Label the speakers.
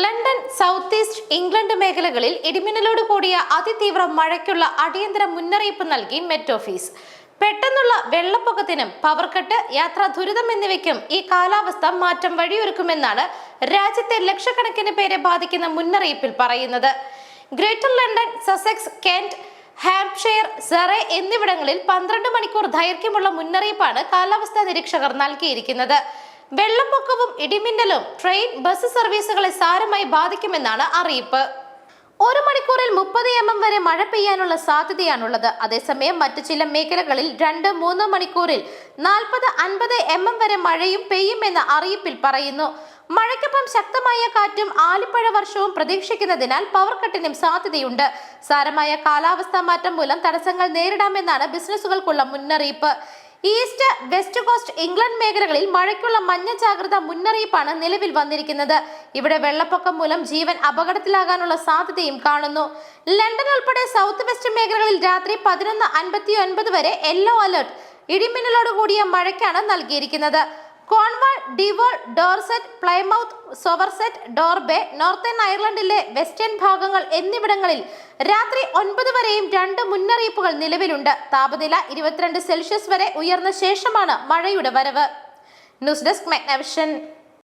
Speaker 1: London south east England മേഖലകളിൽ ഇടിമിന്നലോട് കൂടിയ അതിതീവ്ര മഴയ്ക്കുള്ള അടിയന്തര മുന്നറിയിപ്പ് നൽകി മെറ്റ് ഓഫീസ് പെട്ടെന്നുള്ള വെള്ളപ്പൊക്കത്തിനും പവർ കട്ട് യാത്രാ ദുരിതം എന്നിവയ്ക്കും ഈ കാലാവസ്ഥ മാറ്റം വഴിയൊരുക്കുമെന്നാണ് രാജ്യത്തെ ലക്ഷക്കണക്കിന് പേരെ ബാധിക്കുന്ന മുന്നറിയിപ്പിൽ പറയുന്നത്. Greater London Sussex Kent Hampshire Surrey എന്നിവിടങ്ങളിൽ പന്ത്രണ്ട് മണിക്കൂർ ദൈർഘ്യമുള്ള മുന്നറിയിപ്പാണ് കാലാവസ്ഥാ നിരീക്ഷകർ നൽകിയിരിക്കുന്നത്. വെള്ളപ്പൊക്കവും ഇടിമിന്നലും ട്രെയിൻ ബസ് സർവീസുകളെ സാരമായി ബാധിക്കുമെന്നാണ് അറിയിപ്പ്. ഒരു മണിക്കൂറിൽ മുപ്പത് എം എം വരെ മഴ പെയ്യാനുള്ള സാധ്യതയാണുള്ളത്. അതേസമയം മറ്റു ചില മേഖലകളിൽ രണ്ട് മൂന്ന് മണിക്കൂറിൽ നാൽപ്പത് അൻപത് എം എം വരെ മഴയും പെയ്യുമെന്ന് അറിയിപ്പിൽ പറയുന്നു. മഴയ്ക്കൊപ്പം ശക്തമായ കാറ്റും ആലിപ്പഴ വർഷവും പ്രതീക്ഷിക്കുന്നതിനാൽ പവർ കട്ടിനും സാധ്യതയുണ്ട്. സാരമായ കാലാവസ്ഥാ മാറ്റം മൂലം തടസ്സങ്ങൾ നേരിടാമെന്നാണ് ബിസിനസ്സുകൾക്കുള്ള മുന്നറിയിപ്പ്. ഈസ്റ്റ് വെസ്റ്റ് കോസ്റ്റ് ഇംഗ്ലണ്ട് മേഖലകളിൽ മഴയ്ക്കുള്ള മഞ്ഞ ജാഗ്രത മുന്നറിയിപ്പാണ് നിലവിൽ വന്നിരിക്കുന്നത്. ഇവിടെ വെള്ളപ്പൊക്കം മൂലം ജീവൻ അപകടത്തിലാകാനുള്ള സാധ്യതയും കാണുന്നു. ലണ്ടൻ ഉൾപ്പെടെ സൗത്ത് വെസ്റ്റ് മേഖലകളിൽ രാത്രി പതിനൊന്ന് അൻപത്തി വരെ യെല്ലോ അലർട്ട് ഇടിമിന്നലോട് കൂടിയ മഴയ്ക്കാണ് നൽകിയിരിക്കുന്നത്. Cornwall Devon Dorset Plymouth Somerset Torbay Northern അയർലൻഡിലെ western ഭാഗങ്ങൾ എന്നിവിടങ്ങളിൽ രാത്രി ഒൻപത് വരെയും രണ്ട് മുന്നറിയിപ്പുകൾ നിലവിലുണ്ട്. താപനില ഇരുപത്തിരണ്ട് സെൽഷ്യസ് വരെ ഉയർന്ന ശേഷമാണ് മഴയുടെ വരവ്. News desk Magnavision.